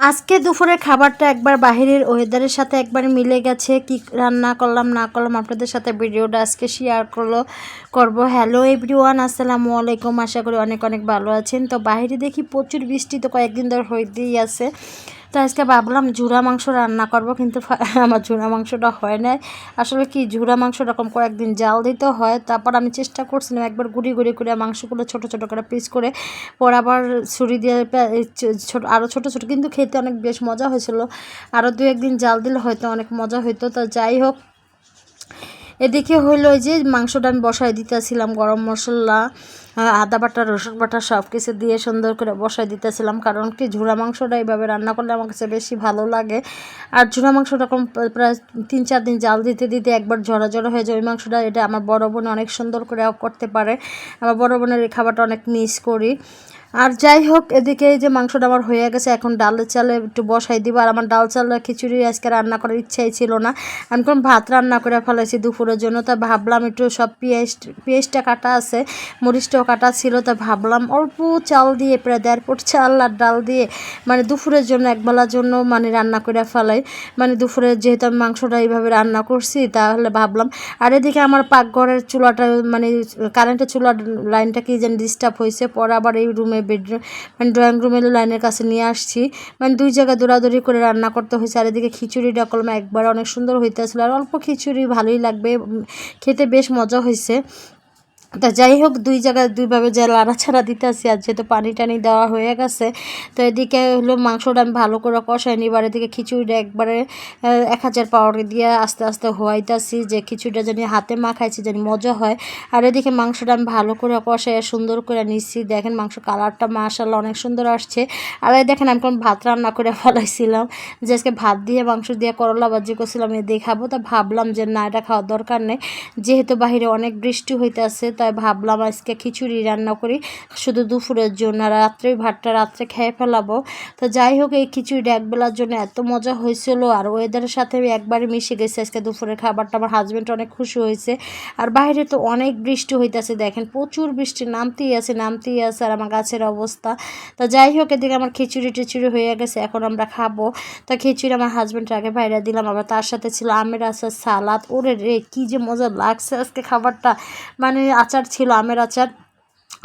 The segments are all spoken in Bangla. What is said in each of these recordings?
আজকে দুপুরের খাবারটা একবার বাহিরের ওয়েদারের সাথে একবার মিলে গেছে। কি রান্না করলাম, না করলাম, আপনাদের সাথে ভিডিওটা আজকে শেয়ার করল, করব। হ্যালো এভরিওয়ান আসসালামু আলাইকুম। আশা করি অনেক অনেক ভালো আছেন। তো বাহিরে দেখি প্রচুর বৃষ্টি, তো কয়েকদিন ধর হইতেই আছে। তো আজকে ভাবলাম ঝুরা মাংস রান্না করব, কিন্তু আমার ঝুরা মাংসটা হয় না আসলে কি ঝুরা মাংস এরকম কয়েকদিন জাল দিতে হয়। তারপর আমি চেষ্টা করছিলাম একবার গুঁড়ি গুঁড়ি করে মাংসগুলো ছোট ছোট করে পিস করে পর আবার ছুরি দিয়ে ছোট আরও ছোট ছোট, কিন্তু খেতে অনেক বেশ মজা হয়েছিল। আরও দু একদিন জাল দিলে হয়তো অনেক মজা হইতো। তো যাই হোক, এদিকে হইল যে মাংসটা আমি বসায় দিতেছিলাম গরম মশলা। আদা বাটা, রসুন বাটা সব কিছু দিয়ে সুন্দর করে বসাই দিতেছিলাম। কারণ কি, ঝুড়া মাংসটা এইভাবে রান্না করলে আমার কাছে বেশি ভালো লাগে। আর ঝুড়া মাংসটা কম প্রায় তিন চার দিন জাল দিতে দিতে একবার জড়া জড়া হয়ে যায়। ওই মাংসটা এটা আমার বড় বোন অনেক সুন্দর করে করতে পারে। আমার বড় বোনের এই খাবারটা অনেক মিস করি। আর যাই হোক, এদিকে এই যে মাংসটা আমার হয়ে গেছে, এখন ডালের চালে একটু বসাই দিব। আর আমার ডাল চাল খিচুড়ি আজকে রান্না করার ইচ্ছাই ছিল না। আমি কোন ভাত রান্না করে ফেলেছি দুপুরের জন্য, তা ভাবলাম একটু সব পেঁয়াজ পেঁয়াজটা কাটা আছে মরিচটাও কাটা ছিল, তা ভাবলাম অল্প চাল দিয়ে, প্রায় দেড় ফুট চাল আর ডাল দিয়ে মানে দুপুরের জন্য একবেলার জন্য মানে রান্না করে ফেলাই। মানে দুপুরে যেহেতু আমি মাংসটা এইভাবে রান্না করছি, তাহলে ভাবলাম, আর এদিকে আমার পাকঘরের চুলাটা মানে কারেন্টের চুলার লাইনটা কি যেন ডিস্টার্ব হয়েছে, পরে আবার এই রুমে বেডরুম মানে ড্রয়িং রুমের লাইনের কাছে নিয়ে আসছি। মানে দুই জায়গায় দৌড়াদৌড়ি করে রান্না করতে হয়েছে, আর এদিকে খিচুড়িটা করলাম একবার অনেক সুন্দর হইতেছিল, আর অল্প খিচুড়ি ভালোই লাগবে খেতে বেশ মজা হয়েছে। তা যাই হোক, দুই জায়গায় দুইভাবে যে লাড়াছাড়া দিতে আসি আর যেহেতু পানি টানি দেওয়া হয়ে গেছে, তো এদিকে হলো মাংসটা আমি ভালো করে কষাই নিবার এদিকে খিচুড়িটা একবারে এক হাজার পাউডার দিয়ে আস্তে আস্তে হওয়াইতেছি যে খিচুড়িটা জানি হাতে মাখাইছি জানি মজা হয়। আর এদিকে মাংসটা আমি ভালো করে কষাই সুন্দর করে নিচ্ছি দেখেন মাংস কালারটা মাশাল্লাহ অনেক সুন্দর আসছে। আর এই দেখেন আমি কোন ভাত রান্না করে ফেলাইছিলাম, যে আজকে ভাত দিয়ে, মাংস দিয়ে করলা বাজি করছিলাম, এ দেখাবো, তা ভাবলাম যে না, এটা খাওয়ার দরকার নেই। যেহেতু বাইরে অনেক বৃষ্টি হইতে আছে তাই ভাবলাম আজকে খিচুড়ি রান্না করি। শুধু দুপুরের জন্য আর রাত্রে ভাতটা রাত্রে খেয়ে ফেলাবো। তো যাই হোক, এই খিচুড়িটা একবেলার জন্য এত মজা হয়েছিল আর ওয়েদারের সাথে একবারে মিশে গেছি আজকে দুপুরের খাবারটা। আমার হাজব্যান্ড অনেক খুশি হয়েছে। আর বাইরে তো অনেক বৃষ্টি হইতেছে, দেখেন প্রচুর বৃষ্টি, নামতেই আছে নামতেই আছে আর আমার গাছের অবস্থা। তো যাই হোক, এদিকে আমার খিচুড়ি টিচুড়ি হয়ে গেছে, এখন আমরা খাব। তো খিচুড়ি আমার হাজব্যান্ডের আগে বাইরে দিলাম, আবার তার সাথে ছিল আমের আচার, সালাদ। ওরে রে, কী যে মজা লাগছে আজকে খাবারটা। মানে আচার ছিল আমের আচার।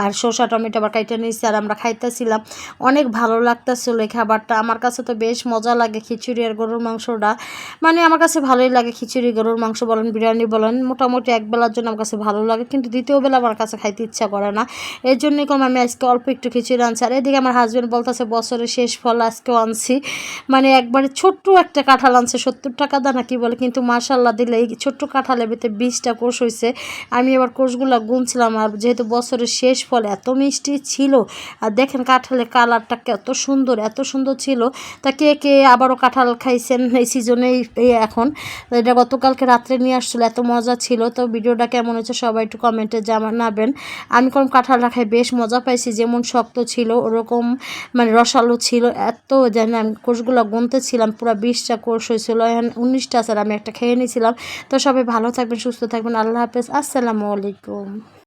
আর শসা, টমেটো আবার কাইটা নিয়েছি আর আমরা খাইতেছিলাম। অনেক ভালো লাগতেছিল এই খাবারটা। আমার কাছে তো বেশ মজা লাগে খিচুড়ি আর গরুর মাংসটা। মানে আমার কাছে ভালোই লাগে খিচুড়ি, গরুর মাংস বলেন, বিরিয়ানি বলেন। মোটামুটি এক বেলার জন্য আমার কাছে ভালো লাগে, কিন্তু দ্বিতীয় বেলা আমার কাছে খাইতে ইচ্ছা করে না। এর জন্যই কম আমি আজকে অল্প একটু খিচুড়ি আনছি। আর এদিকে আমার হাজব্যান্ড বলতেছে, বছরের শেষ ফল আজকেও আনছি। মানে একবারে ছোট্ট একটা কাঁঠাল আনছে, সত্তর টাকা দা নাকি বলে, কিন্তু মাশাল্লাহ দিলে এই ছোট্ট কাঁঠালের ভিতরে বিশটা কোষ হয়েছে আমি এবার কোষগুলো গুনছিলাম আর যেহেতু বছরের শেষ ফল এত মিষ্টি ছিল। আর দেখেন কাঁঠালের কালারটা কত সুন্দর, এত সুন্দর ছিল। তা কে কে আবারও কাঁঠাল খাইছেন এই সিজনে এই এখন? এটা গতকালকে রাত্রে নিয়ে আসছিল, এত মজা ছিল। তো ভিডিওটা কেমন হয়েছে সবাই একটু কমেন্টে জানাবেন। আমি কোন কাঁঠালটা খাই বেশ মজা পাইছি, যেমন শক্ত ছিল, ওরকম মানে রসালো ছিল। এত যেন আমি কোষগুলো গুনতেছিলাম, পুরো বিশটা কোষ হয়েছিল। উনিশটা স্যার আমি একটা খেয়ে নিয়েছিলাম তো সবাই ভালো থাকবেন, সুস্থ থাকবেন। আল্লাহ হাফেজ, আসসালামু আলাইকুম।